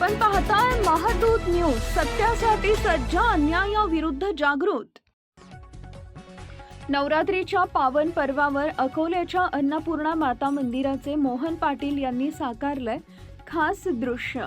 आपण पाहताय महादूत न्यूज सत्यासाठी सज्ज अन्यायाविरुद्ध जागृत. नवरात्रीच्या पावन पर्वावर अकोल्याच्या अन्नपूर्णा माता मंदिराचे मोहन पाटील यांनी साकारलंय खास दृश्य.